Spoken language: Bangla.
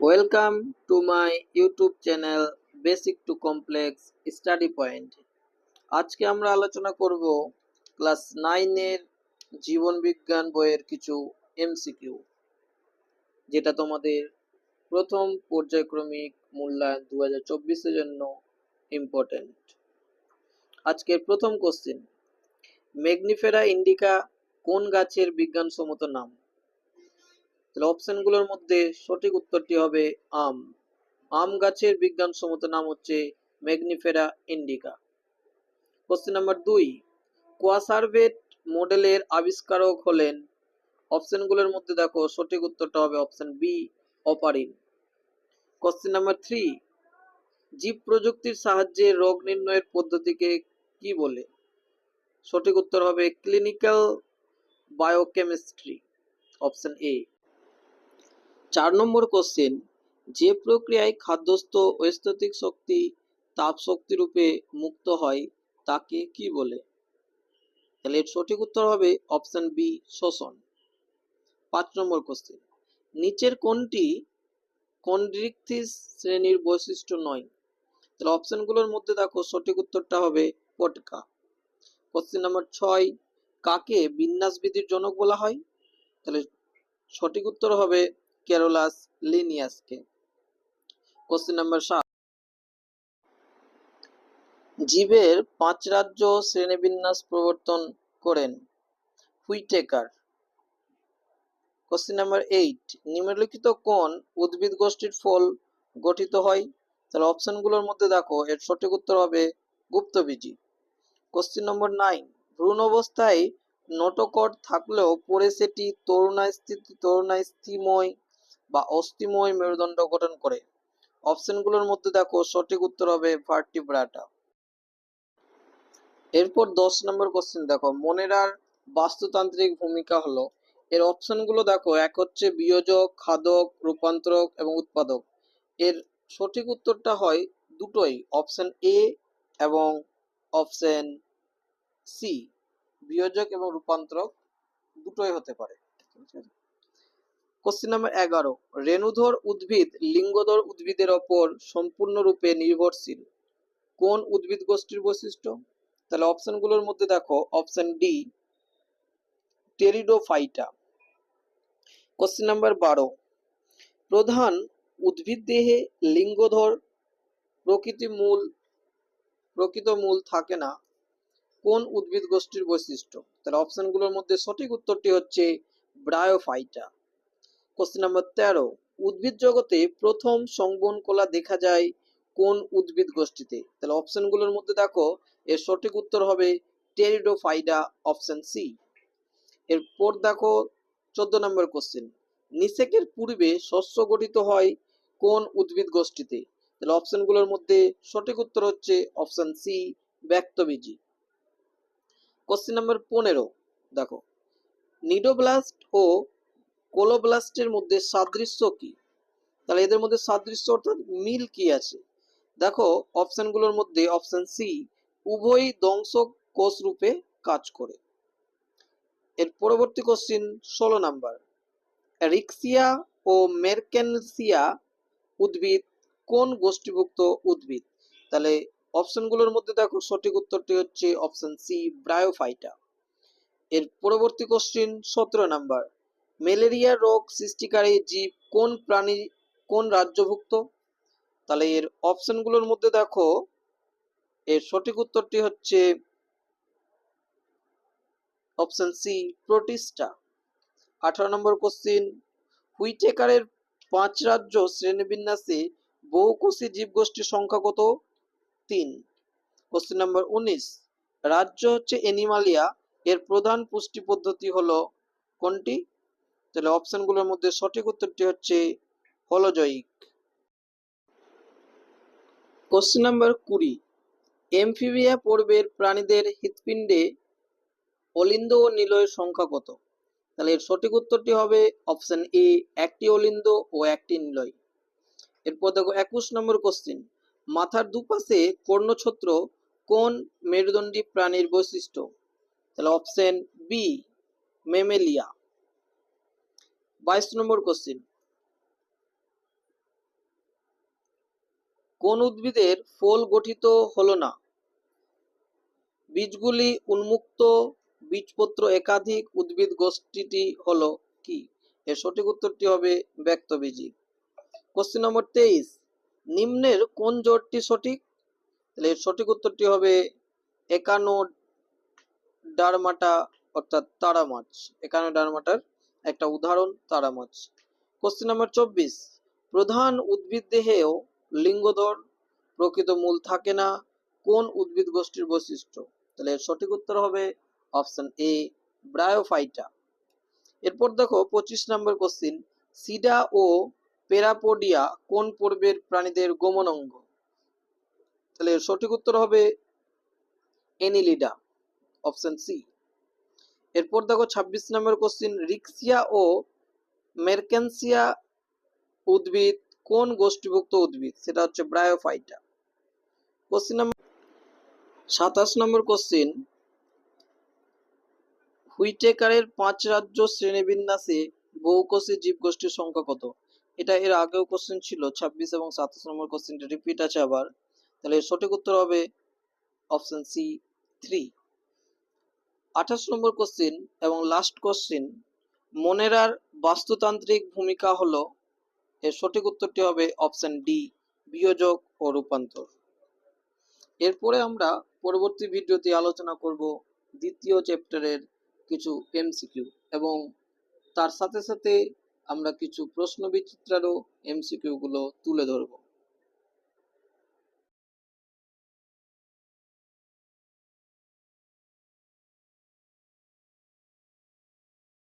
Welcome to my YouTube channel basic to complex study point আজকে আমরা আলোচনা করব ক্লাস নাইনের জীবন বিজ্ঞান বইয়ের কিছু এমসিকিউ যেটা তোমাদের প্রথম পর্যায়ক্রমিক মূল্যায়ন দু হাজার চব্বিশের জন্য ইম্পর্টেন্ট আজকের প্রথম কোশ্চেন ম্যাগনিফেরা ইন্ডিকা কোন গাছের বিজ্ঞানসম্মত নাম? তাহলে অপশনগুলোর মধ্যে সঠিক উত্তরটি হবে আম। আম গাছের বিজ্ঞানসম্মত নাম হচ্ছে ম্যাগনিফেরা ইন্ডিকা কোশ্চেন নাম্বার দুই কোয়াসারভেট মডেলের আবিষ্কারক হলেন। অপশনগুলোর মধ্যে দেখো সঠিক উত্তরটা হবে option B Oparin question number three জীব প্রযুক্তির সাহায্যে রোগ নির্ণয়ের পদ্ধতিকে কি বলে? সঠিক উত্তর হবে ক্লিনিক্যাল বায়োকেমিস্ট্রি অপশন এ চার নম্বর কোশ্চেন যে প্রক্রিয়ায় খাদ্যস্থ ঐস্থতিক শক্তি তাপ শক্তি রূপে মুক্ত হয়, তাকে কি বলে? তাহলে এর সঠিক উত্তর হবে অপশন বি শোষণ। পাঁচ নম্বর কোশ্চেন নিচের কোনটি কন্ড্রিকথিস শ্রেণির বৈশিষ্ট্য নয়? তাহলে অপশনগুলোর মধ্যে দেখো সঠিক উত্তরটা হবে পটকা। কোশ্চেন নাম্বার ছয়, কাকে বিন্যাসবিধির জনক বলা হয়? তাহলে সঠিক উত্তর হবে ক্যারোলাস লিনিয়াসকে কোশ্চেন নাম্বার সাত। জীবের পাঁচ রাজ্য শ্রেণীবিন্যাস প্রবর্তন করেন। হুইটেকার কোশ্চেন নাম্বার এইট নিম্নলিখিত কোন উদ্ভিদ গোষ্ঠীর ফল গঠিত হয়। তাহলে অপশনগুলোর মধ্যে দেখো, এর সঠিক উত্তর হবে গুপ্তবীজি। কোশ্চেন নম্বর নাইন ভ্রূণ অবস্থায় নটকট থাকলেও পরে সেটি তরুণাস্থিত তরুণাস্থিময় বা অস্থিময় মেরুদণ্ড গঠন করে। অপশনগুলোর মধ্যে দেখো সঠিক উত্তর হবে ভার্টিব্রাটা এরপর দশ নম্বর কোশ্চেন দেখো, মনেরার বাস্তুতান্ত্রিক ভূমিকা হলো, এর অপশনগুলো দেখো, এক হচ্ছে বিয়োজক, খাদক, রূপান্তরক এবং উৎপাদক। এর সঠিক উত্তরটা হয় দুটোই, অপশন এ এবং অপশন সি বিয়োজক এবং রূপান্তরক দুটোই হতে পারে। কোশ্চেন নাম্বার এগারো। রেণুধর উদ্ভিদ লিঙ্গধর উদ্ভিদের ওপর সম্পূর্ণরূপে নির্ভরশীল। কোন উদ্ভিদ গোষ্ঠীর বৈশিষ্ট্য? তাহলে অপশনগুলোর মধ্যে দেখো option D Pteridophyta question number বারো। প্রধান উদ্ভিদ দেহে লিঙ্গধর প্রকৃতি মূল, প্রকৃত মূল থাকে না। কোন উদ্ভিদ গোষ্ঠীর বৈশিষ্ট্য? তাহলে অপশনগুলোর মধ্যে সঠিক উত্তরটি হচ্ছে ব্রায়োফাইটা কোশ্চেন নাম্বার তেরো, উদ্ভিদ জগতে প্রথম সংবন কলা দেখা যায় কোন উদ্ভিদ গোষ্ঠীতে? তাহলে অপশনগুলোর মধ্যে দেখো, এর সঠিক উত্তর হবে টেরিডোফাইডা অপশন সি এরপর দেখো চোদ্দ নম্বর কোশ্চেন নিষেকের পূর্বে শস্য গঠিত হয় কোন উদ্ভিদ গোষ্ঠীতে? তাহলে অপশনগুলোর মধ্যে সঠিক উত্তর হচ্ছে অপশন সি ব্যক্তবীজি কোশ্চেন নাম্বার পনেরো, দেখো নিডোব্লাস্ট ও কোলোব্লাস্টের মধ্যে সাদৃশ্য কি? তাহলে এদের মধ্যে সাদৃশ্য অর্থাৎ মিল কি আছে? দেখো অপশনগুলোর মধ্যে অপশন সি উভয়ই দংশক কোষ রূপে কাজ করে। এর পরবর্তী কোশ্চিন ষোলো নাম্বার। রিক্সিয়া ও মেরকেনসিয়া উদ্ভিদ কোন গোষ্ঠীভুক্ত উদ্ভিদ? তাহলে অপশনগুলোর মধ্যে দেখো, সঠিক উত্তরটি হচ্ছে অপশন সি ব্রায়োফাইটা এর পরবর্তী কোশ্চিন সতেরো নাম্বার। ম্যালেরিয়া রোগ সৃষ্টিকারী জীব কোন প্রাণী কোন রাজ্যভুক্ত? তাহলে এর অপশনগুলোর মধ্যে দেখো। এর সঠিক উত্তরটি হচ্ছে অপশন সি, প্রোটিস্টা। আঠারো নম্বর কোশ্চিন, হুইটেকারের পাঁচ রাজ্য শ্রেণীবিন্যাসে বহুকোষী জীবগোষ্ঠীর সংখ্যা কত? তিন। কোশ্চিন নাম্বার উনিশ, রাজ্য হচ্ছে এনিমালিয়া এর প্রধান পুষ্টি পদ্ধতি হলো কোনটি? তাহলে অপশনগুলোর মধ্যে সঠিক উত্তরটি হচ্ছে হলোজয়িক। কোশ্চেন নাম্বার কুড়ি। এমফিবিয়া পর্বের প্রাণীদের হৃৎপিণ্ডে অলিন্দ ও নিলয়ের সংখ্যা কত? তাহলে এর সঠিক উত্তরটি হবে অপশন এ একটি অলিন্দ ও একটি নিলয়। এরপর দেখো একুশ নম্বর কোশ্চিন মাথার দুপাশে কর্ণছত্র কোন মেরুদণ্ডী প্রাণীর বৈশিষ্ট্য? তাহলে অপশন বি মেমেলিয়া। বাইশ নম্বর কোশ্চিন কোন উদ্ভিদের ফল গঠিত হলো না? বীজগুলি উন্মুক্ত, বীজপত্র একাধিক উদ্ভিদ গোষ্ঠীটি হলো কি? এর সঠিক উত্তরটি হবে ব্যক্তবীজী। কোশ্চেন নম্বর তেইশ, নিম্নের কোন জোটটি সঠিক? তাহলে এর সঠিক উত্তরটি হবে একানো ডারমাটা অর্থাৎ তারা মাছ একানো ডারমাটার একটা উদাহরণ তারা মাছ কোশ্চেন নাম্বার চব্বিশ। প্রধান উদ্ভিদ দেহেও লিঙ্গধর প্রকৃত মূল থাকে না। কোন উদ্ভিদ গোষ্ঠীর বৈশিষ্ট্য? তাহলে সঠিক উত্তর হবে অপশন এ ব্রায়োফাইটা এরপর দেখো পঁচিশ নম্বর কোশ্চিন সিডা ও পেরাপোডিয়া কোন পর্বের প্রাণীদের গোমন অঙ্গ? তাহলে সঠিক উত্তর হবে এনিলিডা অপশন সি এরপর দেখো ছাব্বিশ নম্বর কোশ্চিন রিক্সিয়া ও মেরকেন্সিয়া উদ্ভিদ কোন গোষ্ঠীভুক্ত উদ্ভিদ? সেটা হচ্ছে ব্রায়োফাইটা। কোশ্চিন নম্বর সাতাশ নম্বর কোশ্চিন হুইটেকারের পাঁচ রাজ্য শ্রেণীবিন্যাসে বহুকোষী জীবগোষ্ঠীর সংখ্যা কত? এটা এর আগেও কোশ্চেন ছিল, ছাব্বিশ এবং সাতাশ নম্বর কোশ্চেনটা রিপিট আছে আবার। তাহলে সঠিক উত্তর হবে অপশন সি থ্রি আঠাশ নম্বর কোশ্চেন এবং লাস্ট কোশ্চেন মনেরার বাস্তুতান্ত্রিক ভূমিকা হল, এর সঠিক উত্তরটি হবে অপশন ডি বিয়োজক ও রূপান্তর। এরপরে আমরা পরবর্তী ভিডিওতে আলোচনা করব দ্বিতীয় চ্যাপ্টারের কিছু এমসিকিউ এবং তার সাথে সাথে আমরা কিছু প্রশ্ন বিচিত্রারও এমসিকিউ গুলো তুলে ধরবো।